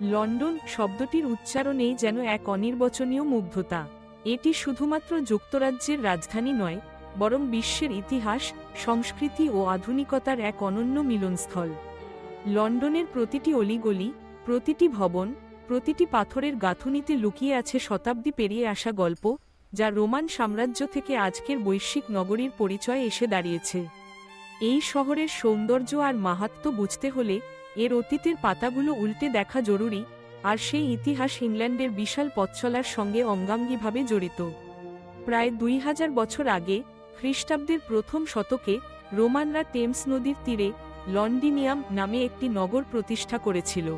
London শব্দটির উচ্চারণেই যেন এক অনির্বচনীয় মুগ্ধতা। এটি শুধুমাত্র যুক্তরাজ্যের রাজধানী নয়, বরং বিশ্বের ইতিহাস, সংস্কৃতি ও আধুনিকতার এক অনন্য মিলনস্থল। লন্ডনের প্রতিটি অলিগলি, প্রতিটি ভবন, প্রতিটি পাথরের গাঁথুনিতে লুকিয়ে আছে শতাব্দী পেরিয়ে আসা গল্প, যা রোমান সাম্রাজ্য থেকে আজকের বৈশ্বিক নগরীর পরিচয় এসে দাঁড়িয়েছে। এই শহরের সৌন্দর্য আর মাহাত্ম্য বুঝতে হলে এর অতীতের পাতাগুলো উল্টে দেখা জরুরি, আর সেই ইতিহাস ইংল্যান্ডের বিশাল পথচলার সঙ্গে অঙ্গাঙ্গিভাবে জড়িত। প্রায় দুই হাজার বছর আগে, খ্রিস্টাব্দের প্রথম শতকে, রোমানরা টেমস নদীর তীরে লন্ডিনিয়াম নামে একটি নগর প্রতিষ্ঠা করেছিল।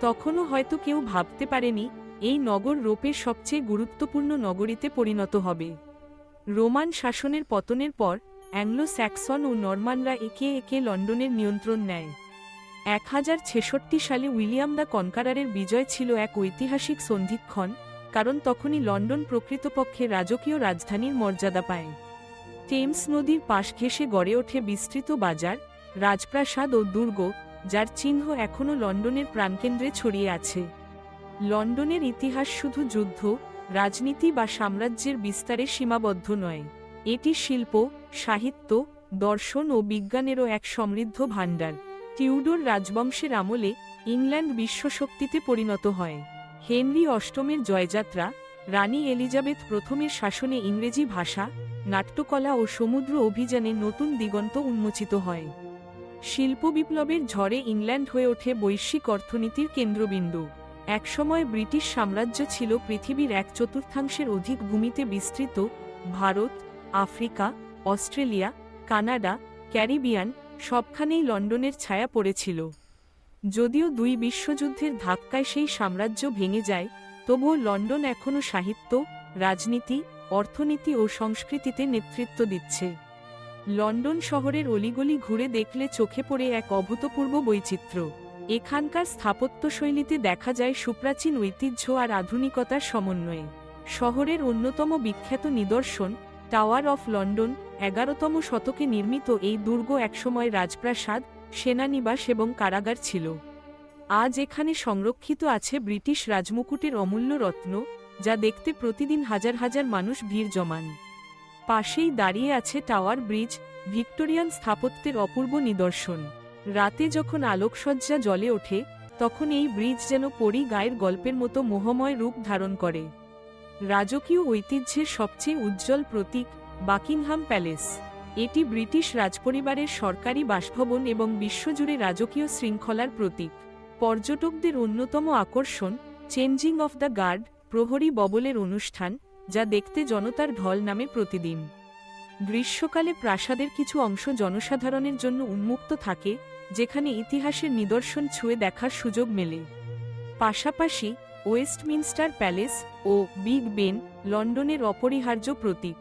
তখনও হয়তো কেউ ভাবতে পারেনি, এই নগর রোপের সবচেয়ে গুরুত্বপূর্ণ নগরীতে পরিণত হবে। রোমান শাসনের পতনের পর অ্যাংলো স্যাক্সন ও নরমানরা একে একে লন্ডনের নিয়ন্ত্রণ নেয়। এক হাজার ছেষট্টি সালে উইলিয়াম দ্য কনকারারের বিজয় ছিল এক ঐতিহাসিক সন্ধিক্ষণ, কারণ তখনই লন্ডন প্রকৃতপক্ষে রাজকীয় রাজধানীর মর্যাদা পায়। টেমস নদীর পাশ ঘেঁষে গড়ে ওঠে বিস্তৃত বাজার, রাজপ্রাসাদ ও দুর্গ, যার চিহ্ন এখনও লন্ডনের প্রাণকেন্দ্রে ছড়িয়ে আছে। লন্ডনের ইতিহাস শুধু যুদ্ধ, রাজনীতি বা সাম্রাজ্যের বিস্তারে সীমাবদ্ধ নয়। এটি শিল্প, সাহিত্য, দর্শন ও বিজ্ঞানেরও এক সমৃদ্ধ ভাণ্ডার। টিউডোর রাজবংশের আমলে ইংল্যান্ড বিশ্বশক্তিতে পরিণত হয়। হেনরি অষ্টমের জয়যাত্রা, রানী এলিজাবেথ প্রথমের শাসনে ইংরেজি ভাষা, নাট্যকলা ও সমুদ্র অভিযানে নতুন দিগন্ত উন্মোচিত হয়। শিল্প বিপ্লবের ঝড়ে ইংল্যান্ড হয়ে ওঠে বৈশ্বিক অর্থনীতির কেন্দ্রবিন্দু। একসময় ব্রিটিশ সাম্রাজ্য ছিল পৃথিবীর এক চতুর্থাংশের অধিক ভূমিতে বিস্তৃত। Bharat, Africa, Australia, Canada, Caribbean সবখানেই লন্ডনের ছায়া পড়েছিল। যদিও দুই বিশ্বযুদ্ধের ধাক্কায় সেই সাম্রাজ্য ভেঙে যায়, তবুও লন্ডন এখনও সাহিত্য, রাজনীতি, অর্থনীতি ও সংস্কৃতিতে নেতৃত্ব দিচ্ছে। লন্ডন শহরের অলিগলি ঘুরে দেখলে চোখে পড়ে এক অভূতপূর্ব বৈচিত্র্য। এখানকার স্থাপত্যশৈলীতে দেখা যায় সুপ্রাচীন ঐতিহ্য আর আধুনিকতার সমন্বয়ে। শহরের অন্যতম বিখ্যাত নিদর্শন, টাওয়ার অফ লন্ডন এগারোতম শতকে নির্মিত এই দুর্গ একসময় রাজপ্রাসাদ, সেনানিবাস এবং কারাগার ছিল। আজ এখানে সংরক্ষিত আছে ব্রিটিশ রাজমুকুটের অমূল্য রত্ন, যা দেখতে প্রতিদিন হাজার হাজার মানুষ ভিড় জমান। পাশেই দাঁড়িয়ে আছে টাওয়ার ব্রিজ, ভিক্টোরিয়ান স্থাপত্যের অপূর্ব নিদর্শন। রাতে যখন আলোকসজ্জা জলে ওঠে, তখন এই ব্রিজ যেন পরি গায়ের গল্পের মতো মোহময় রূপ ধারণ করে। রাজকীয় ঐতিহ্যের সবচেয়ে উজ্জ্বল প্রতীক বাকিংহাম প্যালেস। এটি ব্রিটিশ রাজপরিবারের সরকারি বাসভবন এবং বিশ্বজুড়ে রাজকীয় শৃঙ্খলার প্রতীক। পর্যটকদের অন্যতম আকর্ষণ, চেঞ্জিং অফ দ্য গার্ড, প্রহরী ববলের অনুষ্ঠান, যা দেখতে জনতার ঢল নামে প্রতিদিন। গ্রীষ্মকালে প্রাসাদের কিছু অংশ জনসাধারণের জন্য উন্মুক্ত থাকে, যেখানে ইতিহাসের নিদর্শন ছুঁয়ে দেখার সুযোগ মেলে। পাশাপাশি ওয়েস্টমিনস্টার প্যালেস ও বিগ বেন, লন্ডনের অপরিহার্য প্রতীক।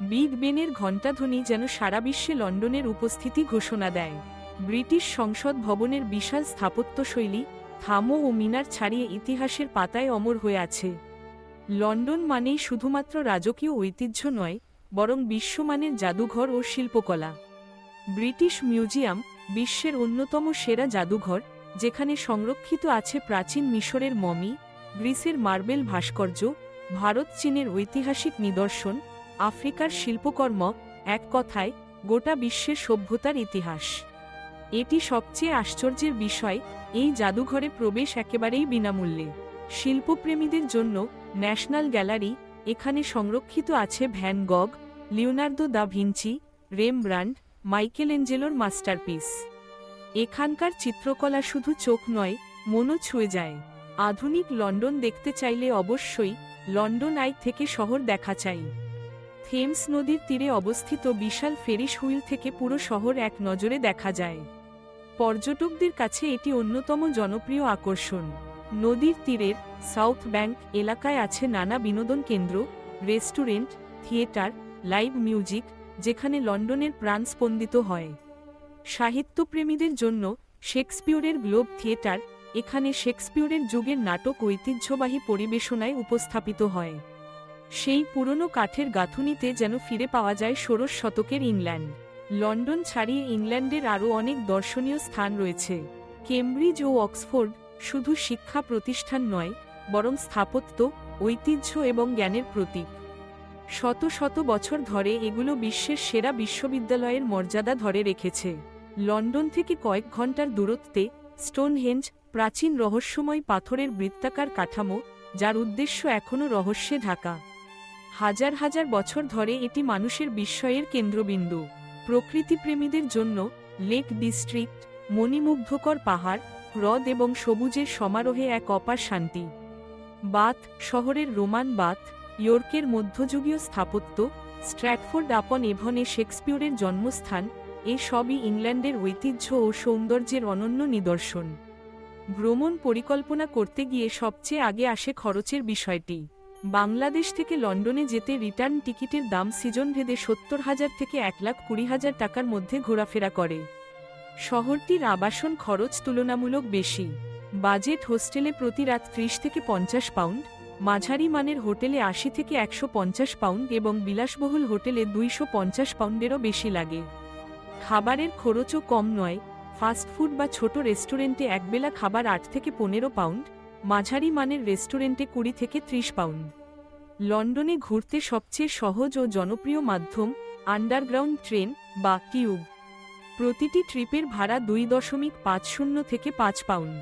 বিগ বেনের ঘণ্টাধ্বনি যেন সারা বিশ্বে লন্ডনের উপস্থিতি ঘোষণা দেয়। ব্রিটিশ সংসদ ভবনের বিশাল স্থাপত্যশৈলী, থামো ও মিনার ছাড়িয়ে ইতিহাসের পাতায় অমর হয়ে আছে। লন্ডন মানেই শুধুমাত্র রাজকীয় ঐতিহ্য নয়, বরং বিশ্বমানের জাদুঘর ও শিল্পকলা। ব্রিটিশ মিউজিয়াম বিশ্বের অন্যতম সেরা জাদুঘর, যেখানে সংরক্ষিত আছে প্রাচীন মিশরের মমি, গ্রিসের মার্বেল ভাস্কর্য ভারত চীনের ঐতিহাসিক নিদর্শন আফ্রিকার শিল্পকর্ম এক কথায় গোটা বিশ্বের সভ্যতার ইতিহাস। এটি সবচেয়ে আশ্চর্যের বিষয়, এই জাদুঘরে প্রবেশ একেবারেই বিনামূল্যে। শিল্পপ্রেমীদের জন্য ন্যাশনাল গ্যালারি এখানে সংরক্ষিত আছে Van Gogh, Leonardo da Vinci, Rembrandt Michael এঞ্জেলোর masterpiece. এখানকার চিত্রকলা শুধু চোখ নয়, মনও ছুঁয়ে যায়। আধুনিক লন্ডন দেখতে চাইলে অবশ্যই লন্ডন আই থেকে শহর দেখা চাই। থেমস নদীর তীরে অবস্থিত বিশাল ফেরিস হুইল থেকে পুরো শহর এক নজরে দেখা যায়। পর্যটকদের কাছে এটি অন্যতম জনপ্রিয় আকর্ষণ। নদীর তীরের সাউথ ব্যাংক এলাকায় আছে নানা বিনোদন কেন্দ্র, রেস্টুরেন্ট, থিয়েটার, লাইভ মিউজিক, যেখানে লন্ডনের প্রাণ স্পন্দিত হয়। সাহিত্যপ্রেমীদের জন্য শেক্সপিয়রের গ্লোব থিয়েটার, এখানে শেক্সপিয়রের যুগের নাটক ঐতিহ্যবাহী পরিবেশনায় উপস্থাপিত হয়। সেই পুরনো কাঠের গাঁথুনিতে যেন ফিরে পাওয়া যায় ষোড়শ শতকের ইংল্যান্ড। লন্ডন ছাড়িয়ে ইংল্যান্ডের আরও অনেক দর্শনীয় স্থান রয়েছে। কেমব্রিজ ও অক্সফোর্ড শুধু শিক্ষা প্রতিষ্ঠান নয়, বরং স্থাপত্য, ঐতিহ্য এবং জ্ঞানের প্রতীক। শত শত বছর ধরে এগুলো বিশ্বের সেরা বিশ্ববিদ্যালয়ের মর্যাদা ধরে রেখেছে। লন্ডন থেকে কয়েক ঘণ্টার দূরত্বে স্টোনহেঞ্জ প্রাচীন রহস্যময় পাথরের বৃত্তাকার কাঠামো, যার উদ্দেশ্য এখনও রহস্যে ঢাকা। হাজার হাজার বছর ধরে এটি মানুষের বিস্ময়ের কেন্দ্রবিন্দু। প্রকৃতিপ্রেমীদের জন্য লেক ডিস্ট্রিক্ট, মণিমুগ্ধকর পাহাড়, হ্রদ এবং সবুজের সমারোহে এক অপার শান্তি। বাথ, শহরের রোমান বাথ, ইয়র্কের মধ্যযুগীয় স্থাপত্য, স্ট্র্যাটফোর্ড আপন এভনে শেক্সপিয়রের জন্মস্থান, এ সবই ইংল্যান্ডের ঐতিহ্য ও সৌন্দর্যের অনন্য নিদর্শন। ভ্রমণ পরিকল্পনা করতে গিয়ে সবচেয়ে আগে আসে খরচের বিষয়টি। বাংলাদেশ থেকে লন্ডনে যেতে রিটার্ন টিকিটের দাম সিজন ভেদে সত্তর হাজার থেকে এক লাখ কুড়ি হাজার টাকার মধ্যে ঘোরাফেরা করে। শহরটির আবাসন খরচ তুলনামূলক বেশি। বাজেট হোস্টেলে প্রতি রাত ত্রিশ থেকে পঞ্চাশ পাউন্ড, মাঝারি মানের হোটেলে আশি থেকে একশো পঞ্চাশ পাউন্ড এবং বিলাসবহুল হোটেলে দুইশো পঞ্চাশ পাউন্ডেরও বেশি লাগে। খাবারের খরচও কম নয় ফাস্টফুড বা ছোট রেস্টুরেন্টে একবেলা খাবার আট থেকে পনেরো পাউন্ড মাঝারি মানের রেস্টুরেন্টে কুড়ি থেকে ত্রিশ পাউন্ড। লন্ডনে ঘুরতে সবচেয়ে সহজ ও জনপ্রিয় মাধ্যম আন্ডারগ্রাউন্ড ট্রেন বা টিউব। প্রতিটি ট্রিপের ভাড়া দুই দশমিক পাঁচ শূন্য থেকে পাঁচ পাউন্ড।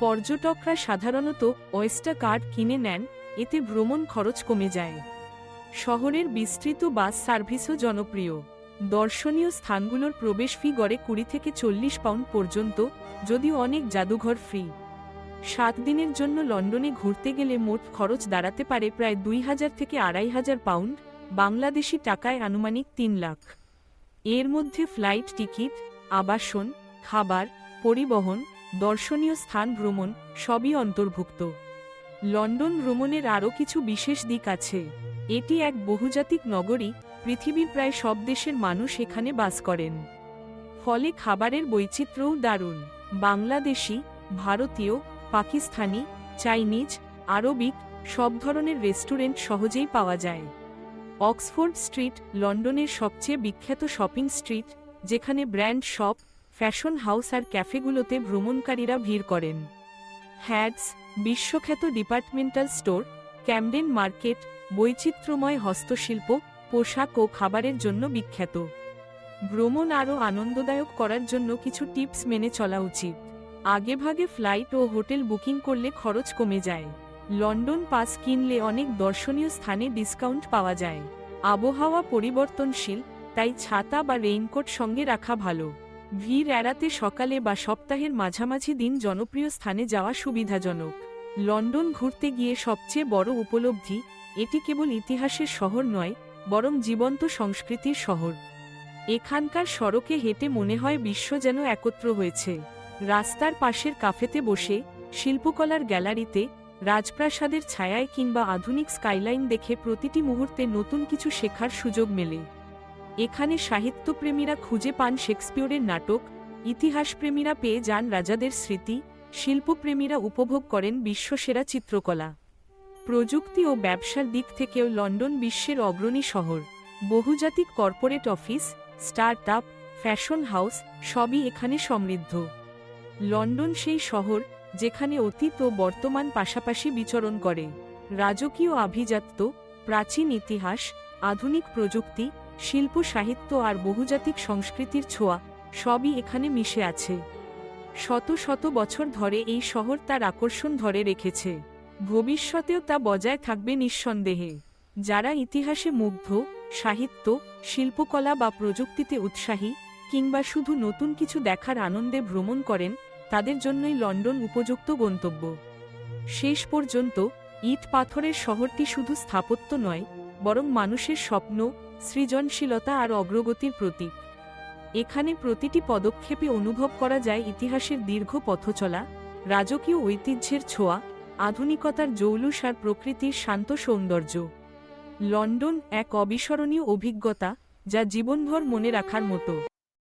পর্যটকরা সাধারণত ওয়েস্টার কার্ড কিনে নেন, এতে ভ্রমণ খরচ কমে যায়। শহরের বিস্তৃত বাস সার্ভিসও জনপ্রিয়। দর্শনীয় স্থানগুলোর প্রবেশ ফি গড়ে কুড়ি থেকে চল্লিশ পাউন্ড পর্যন্ত, যদিও অনেক জাদুঘর ফ্রি। সাত দিনের জন্য লন্ডনে ঘুরতে গেলে মোট খরচ দাঁড়াতে পারে প্রায় দুই হাজার থেকে আড়াই হাজার পাউন্ড, বাংলাদেশি টাকায় আনুমানিক তিন লাখ। এর মধ্যে ফ্লাইট, টিকিট, আবাসন, খাবার, পরিবহন, দর্শনীয় স্থান ভ্রমণ সবই অন্তর্ভুক্ত। লন্ডন ভ্রমণের আরও কিছু বিশেষ দিক আছে। এটি এক বহুজাতিক নগরী, পৃথিবীর প্রায় সব দেশের মানুষ এখানে বাস করেন। ফলে খাবারের বৈচিত্র্যও দারুণ। বাংলাদেশি, ভারতীয় পাকিস্তানি, চাইনিজ, আরবিক, সব ধরনের রেস্টুরেন্ট সহজেই পাওয়া যায়। অক্সফোর্ড স্ট্রিট, লন্ডনের সবচেয়ে বিখ্যাত শপিং স্ট্রিট, যেখানে ব্র্যান্ড শপ, ফ্যাশন হাউস আর ক্যাফেগুলোতে ভ্রমণকারীরা ভিড় করেন। হ্যাডস বিশ্বখ্যাত ডিপার্টমেন্টাল স্টোর, ক্যামডেন মার্কেট, বৈচিত্র্যময় হস্তশিল্প, পোশাক ও খাবারের জন্য বিখ্যাত। ভ্রমণ আরও আনন্দদায়ক করার জন্য কিছু টিপস মেনে চলা উচিত। আগেভাগে ফ্লাইট ও হোটেল বুকিং করলে খরচ কমে যায়। লন্ডন পাস কিনলে অনেক দর্শনীয় স্থানে ডিসকাউন্ট পাওয়া যায়। আবহাওয়া পরিবর্তনশীল, তাই ছাতা বা রেইনকোট সঙ্গে রাখা ভালো। ভিড় এড়াতে সকালে বা সপ্তাহের মাঝামাঝি দিন জনপ্রিয় স্থানে যাওয়া সুবিধাজনক। লন্ডন ঘুরতে গিয়ে সবচেয়ে বড় উপলব্ধি, এটি কেবল ইতিহাসের শহর নয়, বরং জীবন্ত সংস্কৃতির শহর। এখানকার সড়কে হেঁটে মনে হয় বিশ্ব যেন একত্র হয়েছে। রাস্তার পাশের কাফেতে বসে শিল্পকলার গ্যালারিতে রাজপ্রাসাদের ছায়ায় কিংবা আধুনিক স্কাইলাইন দেখে প্রতিটি মুহূর্তে নতুন কিছু শেখার সুযোগ মেলে। এখানে সাহিত্যপ্রেমীরা খুঁজে পান শেক্সপিয়রের নাটক, ইতিহাসপ্রেমীরা পেয়ে যান রাজাদের স্মৃতি, শিল্পপ্রেমীরা উপভোগ করেন বিশ্বসেরা চিত্রকলা। প্রযুক্তি ও ব্যবসার দিক থেকেও লন্ডন বিশ্বের অগ্রণী শহর। বহুজাতিক corporate office start up fashion house সবই এখানে সমৃদ্ধ। লন্ডন সেই শহর যেখানে অতীত ও বর্তমান পাশাপাশি বিচরণ করে। রাজকীয় আভিজাত্য, প্রাচীন ইতিহাস, আধুনিক প্রযুক্তি, শিল্প সাহিত্য আর বহুজাতিক সংস্কৃতির ছোঁয়া সবই এখানে মিশে আছে। শত শত বছর ধরে এই শহর তার আকর্ষণ ধরে রেখেছে। ভবিষ্যতেও তা বজায় থাকবে নিঃসন্দেহে। যারা ইতিহাসে মুগ্ধ, সাহিত্য, শিল্পকলা বা প্রযুক্তিতে উৎসাহী কিংবা শুধু নতুন কিছু দেখার আনন্দে ভ্রমণ করেন, তাদের জন্যই লন্ডন উপযুক্ত গন্তব্য। শেষ পর্যন্ত, ইট পাথরের শহরটি শুধু স্থাপত্য নয়, বরং মানুষের স্বপ্ন, সৃজনশীলতা আর অগ্রগতির প্রতীক। এখানে প্রতিটি পদক্ষেপে অনুভব করা যায় ইতিহাসের দীর্ঘ পথচলা, রাজকীয় ঐতিহ্যের ছোঁয়া, আধুনিকতার জৌলুস আর প্রকৃতির শান্ত সৌন্দর্য। লন্ডন এক অবিস্মরণীয় অভিজ্ঞতা যা জীবনভর মনে রাখার মতো।